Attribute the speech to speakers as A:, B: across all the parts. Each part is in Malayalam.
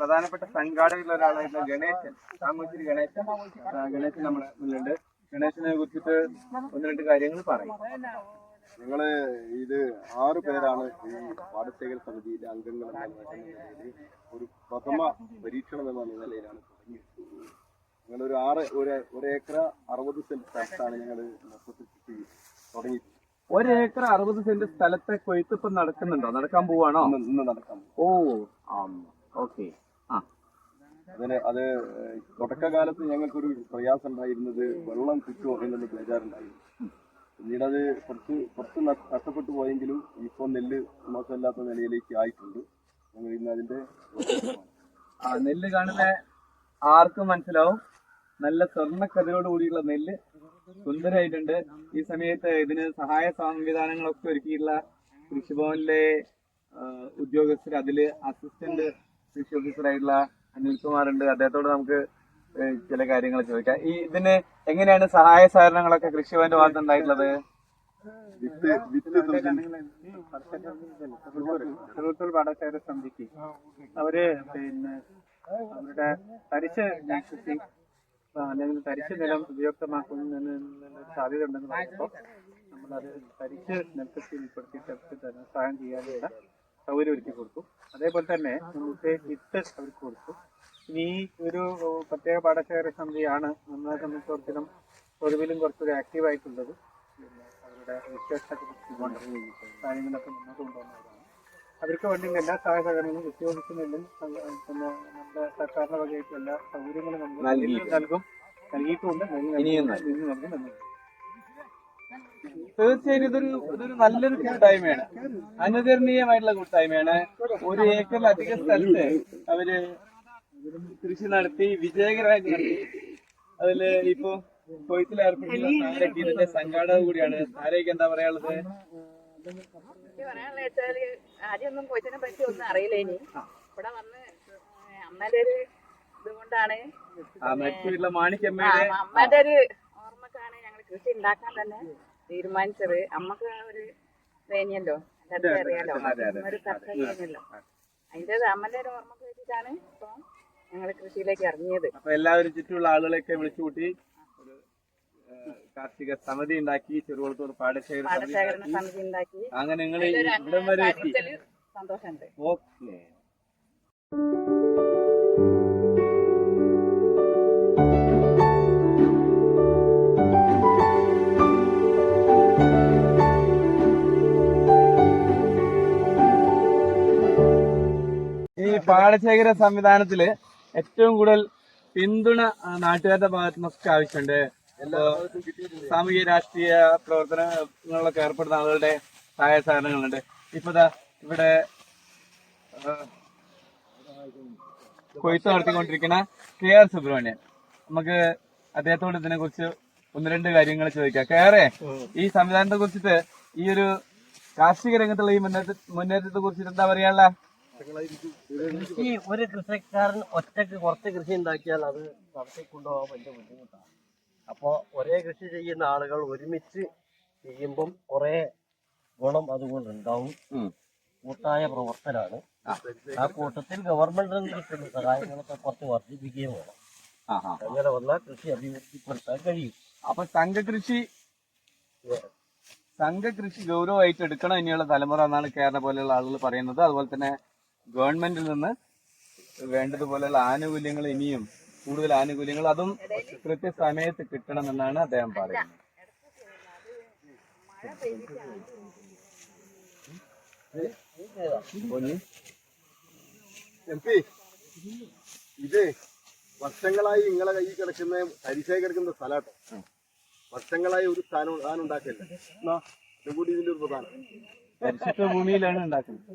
A: പ്രധാനപ്പെട്ട സംഘാടകരിൽ ഒരാളായിട്ടുള്ള ഗണേശൻ സാമൂഹ്യ ഗണേശൻ ഗണേശൻ നമ്മുടെ മുന്നിലുണ്ട്. ഗണേശനെ കുറിച്ചിട്ട് ഒന്ന് രണ്ട് കാര്യങ്ങൾ പറയും.
B: ഞങ്ങൾ ഇത് ആറ് പേരാണ് ഈ പാടശേഖര സമിതിയിലെ അംഗങ്ങൾ ഒരു പ്രഥമ പരീക്ഷണം എന്ന നിലയിലാണ് ഞങ്ങൾ ഒരു ആറ് ഒരു ഒരു ഏക്കർ അറുപത് സെന്റ് സ്ഥലത്താണ് ഞങ്ങൾ മൊത്തത്തിൽ തുടങ്ങി
A: ഒരു ഏക്കർ അറുപത് സെന്റ് സ്ഥലത്തെ കൊയ്ത്ത് ഇപ്പം നടക്കുന്നുണ്ടോ? നടക്കാൻ പോവാണോ?
B: ഇന്ന് നടക്കാം
A: ഓ ഓക്കെ. ആ
B: അതിന് അത് തുടക്കകാലത്ത് ഞങ്ങൾക്കൊരു പ്രയാസം ഉണ്ടായിരുന്നത് വെള്ളം കിട്ടുമോ എന്നൊരു ബേജാറുണ്ടായിരുന്നു പിന്നീട് അത് കുറച്ച് കുറച്ച് നഷ്- നഷ്ടപ്പെട്ടു പോയെങ്കിലും ഇപ്പോൾ നെല്ല് മോശമില്ലാത്ത നിലയിലേക്ക് ആയിട്ടുണ്ട്. ഞങ്ങൾ ഇന്ന് അതിന്റെ
A: ആ നെല്ല് കാണുന്ന ആർക്കും മനസ്സിലാവും. നല്ല സ്വർണക്കതിരോട് കൂടിയുള്ള നെല്ല് സുന്ദരമായിട്ടുണ്ട് ഈ സമയത്ത് ഇതിന് സഹായ സംവിധാനങ്ങളൊക്കെ ഒരുക്കിയിട്ടുള്ള കൃഷിഭവനിലെ ഉദ്യോഗസ്ഥർ അതിൽ അസിസ്റ്റന്റ് കൃഷി ഓഫീസറായിട്ടുള്ള അനിൽകുമാർ ഉണ്ട് അദ്ദേഹത്തോട് നമുക്ക് ചില കാര്യങ്ങൾ ചോദിക്കാം. ഈ ഇതിന് എങ്ങനെയാണ് സഹായ സഹകരണങ്ങളൊക്കെ കൃഷിഭവന്റെ ഭാഗത്ത് ഉണ്ടായിട്ടുള്ളത്?
B: വിത്ത്
C: പാടശേഖര സമിതിക്ക്. അവർ പിന്നെ അവരുടെ തരിശ് കൃഷി അല്ലെങ്കിൽ തരിശ് നിലം ഉപയുക്തമാക്കുന്നതിന് സാധ്യത ഉണ്ടെന്ന് പറയുമ്പോൾ നമ്മളത് തരിശ് നെൽകൃഷി ഉൾപ്പെടുത്തിയിട്ട് സഹായം ധനസഹായം ചെയ്യാനുള്ള സൗകര്യം ഒരുക്കി കൊടുത്തു. അതേപോലെ തന്നെ നമുക്ക് വിത്ത് അവർക്ക് കൊടുത്തു. ഇനി ഒരു പ്രത്യേക പാഠശേഖര സമിതിയാണ് നമ്മളെ സംബന്ധിച്ചിടത്തോളം പൊതുവിലും കുറച്ചുകൂടി ആക്റ്റീവായിട്ടുള്ളത് ആയിട്ടുള്ളത്. അവരുടെ വിശേഷ കാര്യങ്ങളൊക്കെ മുന്നോട്ട് കൊണ്ടുവന്നവരാണ്. അവർക്ക് വേണ്ടി എല്ലാ സഹകരണങ്ങളും ഉദ്യോഗസ്ഥനെല്ലാം പിന്നെ നമ്മുടെ സർക്കാരിന്റെ വകയായിട്ട് എല്ലാ സൗകര്യങ്ങളും നമ്മൾ. നൽകും. നൽകിയിട്ടുണ്ട്. നൽകി-
A: നൽകും. തീർച്ചയായും ഇതൊരു ഇതൊരു നല്ലൊരു കൂട്ടായ്മയാണ്. അനുകരണീയമായിട്ടുള്ള കൂട്ടായ്മയാണ്. ഒരു ഏക്കറിലധികം സ്ഥലത്ത് അവർ കൃഷി നടത്തി വിജയകരമായിട്ട് നടത്തി. അതിൽ ഇപ്പൊ കൊയ്ത്തിൽ ഏർപ്പെട്ടിട്ടുള്ള താരക്ക് ഇതിന്റെ സംഘാടക കൂടിയാണ്. താരയ്ക്ക് എന്താ പറയാനുള്ളത്?
D: പറയാനുള്ള വെച്ചാൽ ആദ്യമൊന്നും കൊയ്ത്തിനെ പറ്റി ഒന്നും അറിയില്ല ഇനി. ഇവിടെ വന്ന് അമ്മയുടെ ഒരു ഇതുകൊണ്ടാണ്. അമ്മയുടെ ഒരു കൃഷി ഉണ്ടാക്കാൻ തന്നെ തീരുമാനിച്ചത്. അമ്മയ്ക്ക് ഒരു തേനിയല്ലോ എല്ലാവർക്കും അറിയാലോ ഒരു കർഷകനല്ലോ അതിന്റെ അമ്മന്റെ ഒരു ഓർമ്മക്ക് വെച്ചിട്ടാണ് ഇപ്പൊ ഞങ്ങൾ കൃഷിയിലേക്ക് ഇറങ്ങിയത്.
A: അപ്പൊ എല്ലാവരും ചുറ്റുമുള്ള ആളുകളെയൊക്കെ വിളിച്ചുകൂട്ടി കാർഷിക സമിതി ഉണ്ടാക്കി ചെറുകുളത്തോട്
D: പാടശേഖരണ
A: ഉണ്ടാക്കി
D: സമിതി ഉണ്ടാക്കി
A: അങ്ങനെ നിങ്ങൾ ഇവിടം വരെ
D: സന്തോഷമുണ്ട്.
A: ഓക്കെ. പാടശേഖര സംവിധാനത്തിൽ ഏറ്റവും കൂടുതൽ പിന്തുണ നാട്ടുകാരുടെ ഭാഗത്തു നിന്നൊക്കെ ആവശ്യമുണ്ട് സാമൂഹിക രാഷ്ട്രീയ പ്രവർത്തനങ്ങളിലൊക്കെ ഏർപ്പെടുന്ന ആളുകളുടെ സഹായ സഹകരണങ്ങളുണ്ട്. ഇപ്പൊ ഇവിടെ കൊയ്ത്ത് നടത്തിക്കൊണ്ടിരിക്കുന്ന കെ ആർ സുബ്രഹ്മണ്യൻ. നമുക്ക് അദ്ദേഹത്തോട് ഇതിനെ കുറിച്ച് ഒന്ന് രണ്ട് കാര്യങ്ങൾ ചോദിക്കാം. കേറെ ഈ സംവിധാനത്തെ കുറിച്ചിട്ട് ഈ ഒരു കാർഷിക രംഗത്തുള്ള ഈ മുന്നേറ്റ മുന്നേറ്റത്തെ കുറിച്ചിട്ട് എന്താ പറയാനുള്ള?
E: കൃഷി ഒരു കൃഷിക്കാരൻ ഒറ്റയ്ക്ക് കുറച്ച് കൃഷി ഉണ്ടാക്കിയാൽ അത് നടത്തി കൊണ്ടുപോകാൻ വലിയ ബുദ്ധിമുട്ടാണ്. അപ്പോൾ ഒരേ കൃഷി ചെയ്യുന്ന ആളുകൾ ഒരുമിച്ച് ചെയ്യുമ്പം കുറേ ഗുണം അതുകൊണ്ട് ഉണ്ടാവും. കൂട്ടായ പ്രവർത്തനാണ്. ആ. കൂട്ടത്തിൽ ഗവൺമെന്റിൽ നിന്ന് കിട്ടുന്ന സഹായങ്ങളൊക്കെ കുറച്ച് വർദ്ധിപ്പിക്കുകയും വേണം. അങ്ങനെ വന്നാൽ കൃഷി അഭിവൃദ്ധിപ്പെടുത്താൻ കഴിയും.
A: അപ്പൊ സംഘകൃഷി സംഘകൃഷി ഗൗരവമായിട്ട് എടുക്കണം ഇനിയുള്ള തലമുറ എന്നാണ് കേരള പോലെയുള്ള ആളുകൾ പറയുന്നത്. അതുപോലെ തന്നെ ഗവൺമെന്റിൽ നിന്ന് വേണ്ടതുപോലെയുള്ള ആനുകൂല്യങ്ങൾ ഇനിയും കൂടുതൽ ആനുകൂല്യങ്ങൾ അതും കൃത്യസമയത്ത് കിട്ടണമെന്നാണ് അദ്ദേഹം പറയുന്നത്.
B: എം പി ഇത് വർഷങ്ങളായി നിങ്ങളെ കയ്യിൽ കിടക്കുന്ന തരിശായി കിടക്കുന്ന സ്ഥലാട്ടോ വർഷങ്ങളായി ഒരു സ്ഥാനം സ്ഥാനം ഉണ്ടാക്കില്ല അതുകൂടി ഇതും കൂടി ഇതിന്റെ ഒരു പ്രധാനം.
A: ഭൂമിയിലാണ് ഉണ്ടാക്കുന്നത്.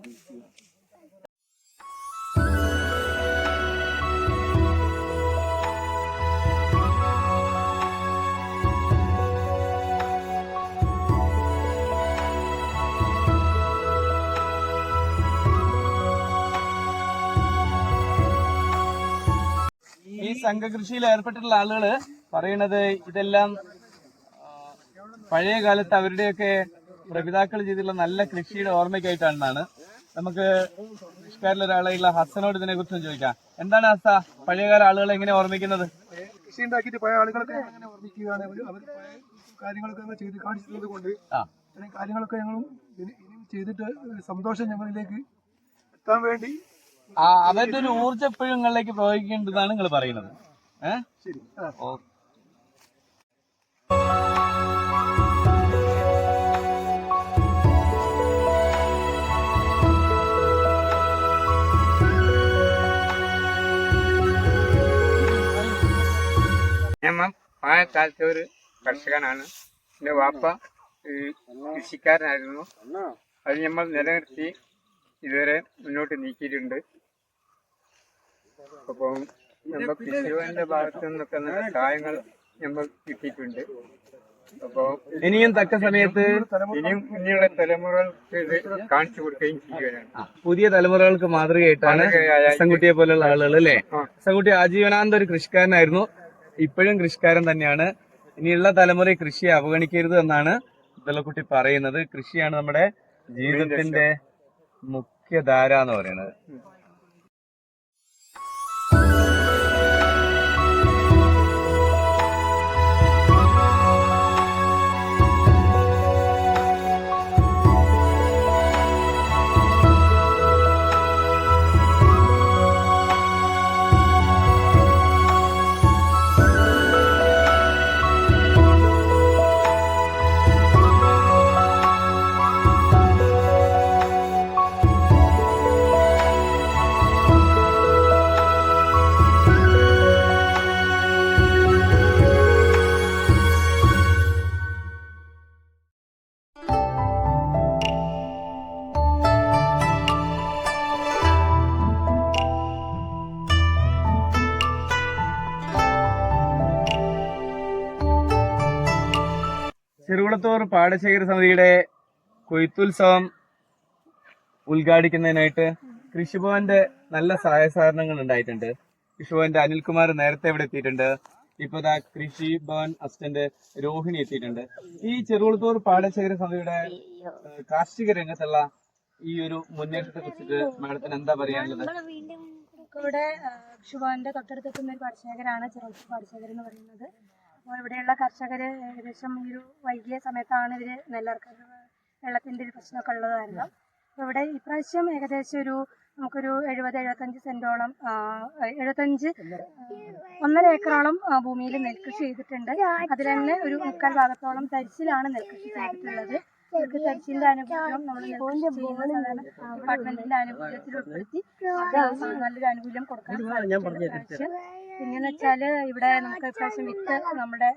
A: സംഘകൃഷിയിൽ ഏർപ്പെട്ടിട്ടുള്ള ആളുകൾ പറയണത് ഇതെല്ലാം പഴയ കാലത്ത് അവരുടെയൊക്കെ പ്രപിതാക്കൾ ചെയ്തിട്ടുള്ള നല്ല കൃഷിയുടെ ഓർമ്മയ്ക്കായിട്ടാണെന്നാണ്. നമുക്ക് കൃഷിക്കാരിൽ ഒരാളെയുള്ള ഹസനോട് ഇതിനെ കുറിച്ച് ചോദിക്കാം. എന്താണ് ഹസ പഴയകാല ആളുകളെ എങ്ങനെ ഓർമ്മിക്കുന്നത്?
F: കൃഷി ഉണ്ടാക്കിയിട്ട് പഴയ ആളുകളൊക്കെ എങ്ങനെ ഓർമ്മിക്കുകയാണ്. അവർ കാര്യങ്ങളൊക്കെ ഞങ്ങൾ ചെയ്ത് കാണിച്ചിട്ടുള്ളത് കൊണ്ട് കാര്യങ്ങളൊക്കെ ഞങ്ങളും ചെയ്തിട്ട് സന്തോഷം ഞങ്ങളിലേക്ക് എത്താൻ വേണ്ടി
A: ആ അവരുടെ ഒരു ഊർജം എപ്പോഴും നിങ്ങളിലേക്ക് പ്രയോഗിക്കേണ്ടതാണ് നിങ്ങൾ പറയുന്നത്. ഏഹ്
F: ശരി.
G: ഞാൻ പഴയ കാലത്തെ ഒരു കർഷകനാണ്. എന്റെ വാപ്പ കൃഷിക്കാരനായിരുന്നു. അത് നമ്മൾ നിലനിർത്തി ഇതുവരെ മുന്നോട്ട് നീക്കിയിട്ടുണ്ട്. അപ്പം നമ്മൾ പിശുവിന്റെ ഭാഗത്തു നിന്നൊക്കെ നല്ല സഹായങ്ങൾ നമ്മൾ കിട്ടിയിട്ടുണ്ട്. അപ്പോൾ
A: ഇനിയും തക്ക സമയത്ത്
G: ഇനിയും ഇനിയുള്ള തലമുറകൾക്ക് ഇത് കാണിച്ചു കൊടുക്കുകയും ചെയ്യുകയാണ്.
A: പുതിയ തലമുറകൾക്ക് മാതൃകയായിട്ടാണ്
G: മാതൃകയായി.
A: ഹസൻകുട്ടിയെ പോലുള്ള ആളുകൾ അല്ലേ. ഹസൻകുട്ടി ആജീവനാന്ത ഒരു കൃഷിക്കാരനായിരുന്നു. ഇപ്പോഴും കൃഷിക്കാരൻ തന്നെയാണ്. ഇനിയുള്ള തലമുറ കൃഷിയെ അവഗണിക്കരുത് എന്നാണ് കുട്ടി പറയുന്നത്. കൃഷിയാണ് നമ്മുടെ ജീവിതത്തിന്റെ മുഖ്യധാര എന്ന് പറയുന്നത് ചെറുകുളത്തൂർ പാടശേഖര സമിതിയുടെ കൊയ്ത്തുത്സവം ഉദ്ഘാടിക്കുന്നതിനായിട്ട് കൃഷിഭവന്റെ നല്ല സഹായ സഹകരണങ്ങൾ ഉണ്ടായിട്ടുണ്ട്. കൃഷിഭവന്റെ അനിൽകുമാർ നേരത്തെ ഇവിടെ എത്തിയിട്ടുണ്ട്. ഇപ്പൊ ദാ കൃഷിഭവൻ അസിസ്റ്റന്റ് രോഹിണി എത്തിയിട്ടുണ്ട്. ഈ ചെറുകുളത്തൂർ പാടശേഖര സമിതിയുടെ കാർഷിക രംഗത്തുള്ള ഈ ഒരു മുന്നേറ്റത്തെ കുറിച്ചിട്ട് മാഡത്തിന് എന്താ പറയാനുള്ളത്?
H: ഇവിടെ കൃഷിഭവന്റെ തൊട്ടടുത്തെത്തുന്ന ഒരു പാടശേഖരാണ് ചെറുകുളത്തൂർ പാടശേഖരം എന്ന് പറയുന്നത്. അപ്പോൾ ഇവിടെയുള്ള കർഷകർ ഏകദേശം ഈ ഒരു വൈകിയ സമയത്താണ് ഇവർ നെല്ലിറക്കുന്നത് വെള്ളത്തിന്റെ ഒരു പ്രശ്നമൊക്കെ ഉള്ളത് കാരണം ഇവിടെ ഇപ്രാവശ്യം ഏകദേശം ഒരു നമുക്കൊരു എഴുപത് എഴുപത്തഞ്ച് സെന്റോളം എഴുപത്തഞ്ച് ഒന്നര ഏക്കറോളം ഭൂമിയിൽ നെൽകൃഷി ചെയ്തിട്ടുണ്ട്. അതിൽ തന്നെ ഒരു മുക്കാൽ ഭാഗത്തോളം തരിശിലാണ് നെൽകൃഷി ചെയ്തിട്ടുള്ളത്. ചെയ്യുന്ന സാധാരണ ഡിപ്പാർട്ട്മെന്റിന്റെ ആനുകൂല്യത്തിൽ ഉൾപ്പെടുത്തി നല്ലൊരു ആനുകൂല്യം കൊടുക്കാൻ ഇപ്രാവശ്യം. പിന്നെന്ന് വെച്ചാൽ ഇവിടെ നമുക്ക് ഇപ്രാവശ്യം വിത്ത് നമ്മുടെ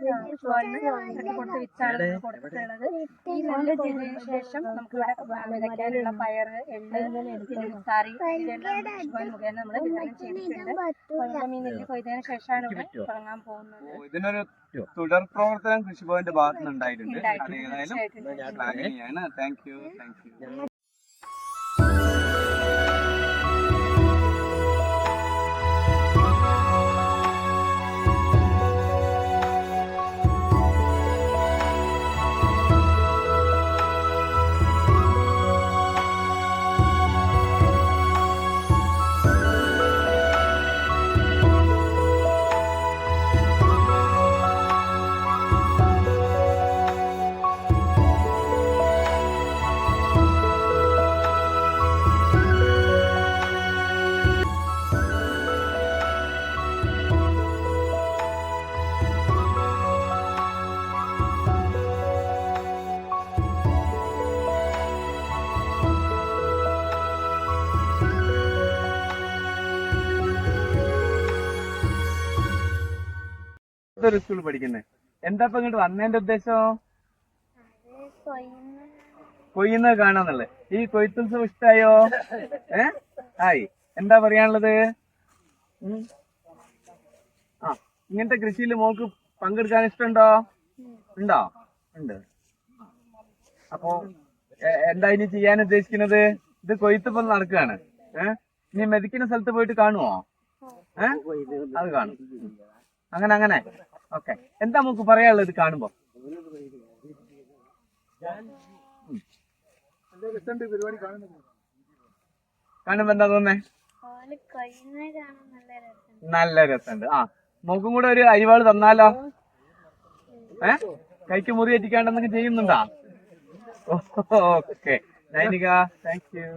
H: ഗവൺമെന്റ് കൊടുത്ത വിത്താണ് കൊടുത്തിട്ടുള്ളത്. ഈ നെല്ല് ചെയ്തതിനു ശേഷം നമുക്ക് ഇവിടെ വിതയ്ക്കാനുള്ള പയറ് എള്ള് പിന്നെ മുത്താറി മുഖേന നമ്മൾ വിതരണം ചെയ്തിട്ടുണ്ട്. ഈ നെല്ല് കൊയ്തതിനു ശേഷമാണ് ഇവിടെ തുടങ്ങാൻ പോകുന്നത്.
A: തുടർ പ്രവർത്തനം കൃഷിഭവന്റെ ഭാഗത്തുനിന്ന് ഉണ്ടായിട്ടുണ്ട്. അത്. ഏതായാലും. താങ്ക് യു താങ്ക് യു ഒരു സ്കൂളിൽ പഠിക്കുന്നത് എന്താ ഇങ്ങോട്ട് വന്നതിന്റെ ഉദ്ദേശം? കൊയ്യുന്നത് കാണാന്നുള്ളത്. ഈ കൊയ്ത്തുത്സവം ഇഷ്ടായോ? ഏ? ആയി. എന്താ പറയാനുള്ളത്? ആ ഇങ്ങനത്തെ കൃഷിയിൽ മോൾക്ക് പങ്കെടുക്കാൻ ഇഷ്ടമുണ്ടോ? ഉണ്ടോ? ഉണ്ട്. അപ്പോ എന്താ ഇനി ചെയ്യാൻ ഉദ്ദേശിക്കുന്നത്? ഇത് കൊയ്ത്തിപ്പം നടക്കുകയാണ് ഏഹ് ഇനി മെതിക്കുന്ന സ്ഥലത്ത് പോയിട്ട് കാണുമോ ഏഹ് അത് കാണും. അങ്ങനെ അങ്ങനെ. ഓക്കെ എന്താ നമുക്ക് പറയാനുള്ളത് ഇത് കാണുമ്പോ കാണുമ്പോ എന്താ
I: തോന്നേ നല്ല രസം
A: നല്ല രസമുണ്ട് ആ നമുക്കും കൂടെ ഒരു അരിവാൾ തന്നാലോ ഏ കൈക്ക് മുറി എത്തിക്കാണ്ടെന്നൊക്കെ ചെയ്യുന്നുണ്ടാ ഓക്കെ നൈനിക താങ്ക് യു